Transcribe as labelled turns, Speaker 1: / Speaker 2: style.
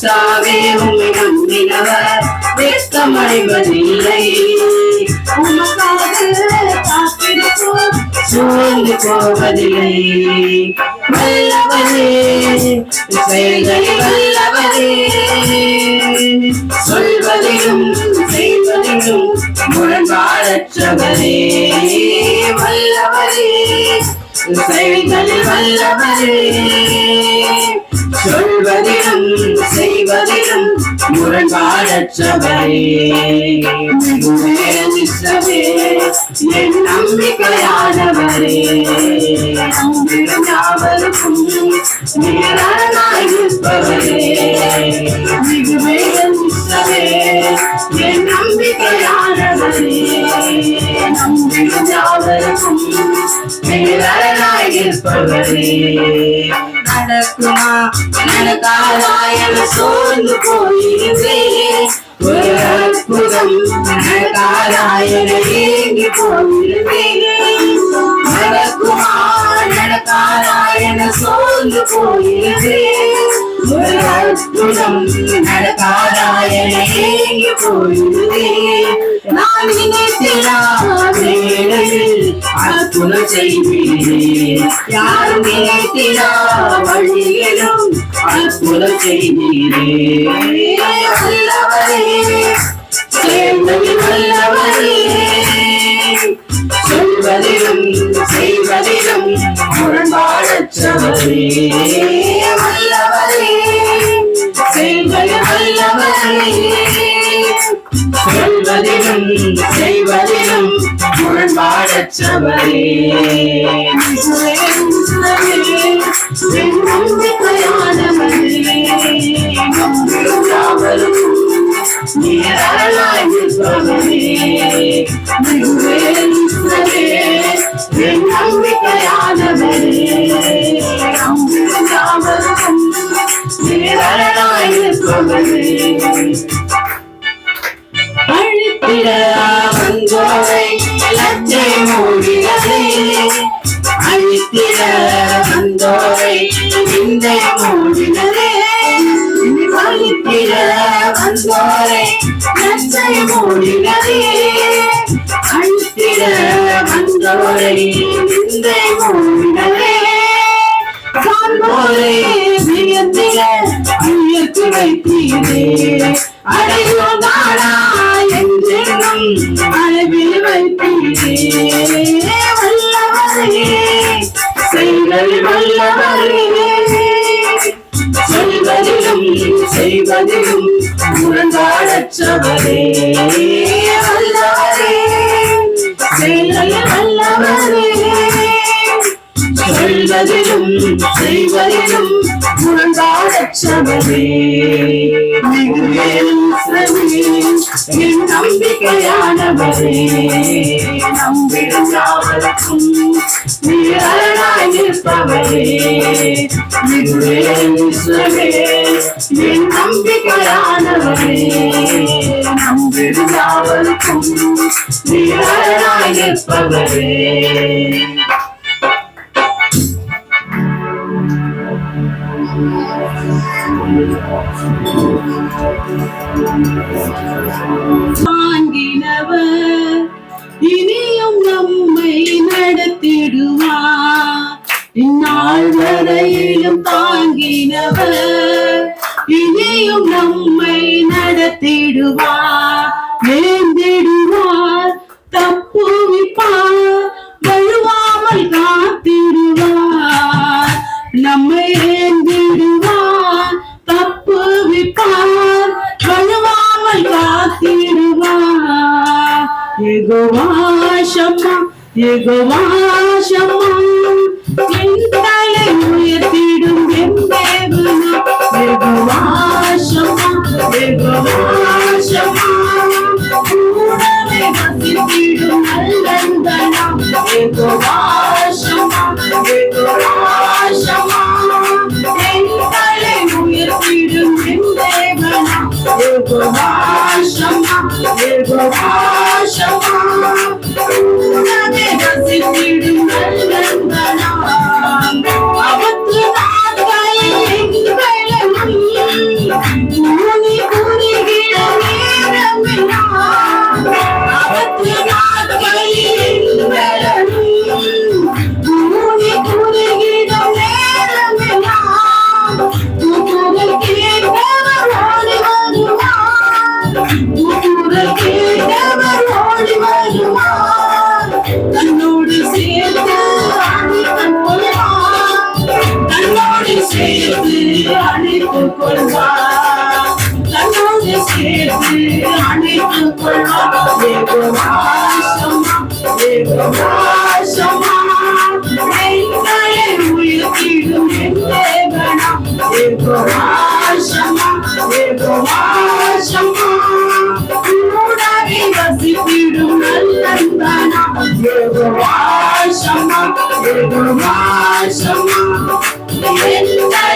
Speaker 1: தாவே உம்மை நம்பினவர் வெட்கமடைவதில்லை.
Speaker 2: உமக்காக காத்திருப்போம்.
Speaker 1: சூழ்ந்து போவதில்லை. வல்லவரே செயல்களை வல்லவரே. சொல்வதிலும் செய்வதிலும் முரண்பாடற்றவரே. சொல்வதிலும் செய்வதிலும் முரண்பாடற்றவரே மிகுவேனிசவே, என் நம்பிக்கையானவரே யாவருக்கும் நேரானாய் என் நம்பிக்கையானவரே நம்பிடும் யாவருக்கும் நேரானாய் நடக்குமா? நடக்காதா என சோர்ந்து போயிருந்தேன் ஒரு அற்புதம் நடக்காதா என ஏங்கி போயிருந்தேன் நடக்குமா? நடக்காதா என சோர்ந்து போயிருந்தேன் ஒரு அற்புதம் நடக்காதா என ஏங்கி போயிருந்தேன் நான் நினைத்திலா வேளையில் செய்வீரே யாரும் வழியிலும் செய்வீரே வல்லவரே சேர்ந்தது வல்லவரே சொல்வதிலும் செய்வதிலும் முரண்பாடற்றவரே முரண்பாடற்றவரே என் நம்பிக்கையானவரே நம்பிடும் என் நம்பிக்கையானவரே அழித்திட வந்தோரை லட்சை மூடினதே அழித்திட வந்தோரை இந்த மூடினதே அழித்திட வந்தோரை லட்சை மூடினதே அழித்திட வந்தோரை இந்த மூடினதே காண்போரை வியந்திட வைத்தீரே நாடா அழகில் வைத்தீரே வல்லவரே செய்தல் வல்லவரே. சொல்வதிலும் செய்வதிலும் முரண்பாடற்றவரே வல்லவரே செய்தல் வல்லவரே. சொல்வதிலும் செய்வதிலும் முரண்பாடற்றவரே நம்பிக்கையா நம்பிக்கையானவரே நம்பிடும் யாவருக்கும் நீராய் இருப்பவரே மிகுவேசுவே என் நம்பிக்கையானவரே. நம்பிடும் யாவருக்கும் நீராய் இருப்பவரே
Speaker 2: தாங்கினவர் இனியும் நம்மை நடத்திடுவார். இந்நாள் வரையிலும் தாங்கினவர் இனியும் நம்மை நடத்திடுவார். காத்திடுவார் எகுவாசம்மா எகுவாசம்மா என் தலை உயர்த்திடும் என் தேவனா எகுவாசம்மா எகுவாசம்மா கூடவே வசித்திடும் நல்லந்தனா எகுவாசம்மா எகுவாசம்மா என் தலை உயர்த்திடும் என் தேவனா எகுவாசம்மா தன்னோடு சேர்த்து தன்னோடு சேர்த்து அணைத்துக் கொள்வார். தன்னோடு சேர்த்து அணைத்துக் கொள்வார். தேவவாசமா தேவவாசமா எங்களை உயிர்த்திடும் என் தேவனா தேவவாசமா தேவவா ஏகவாசமா ஏகவாசமா எங்களை உயிர்த்திடும் என்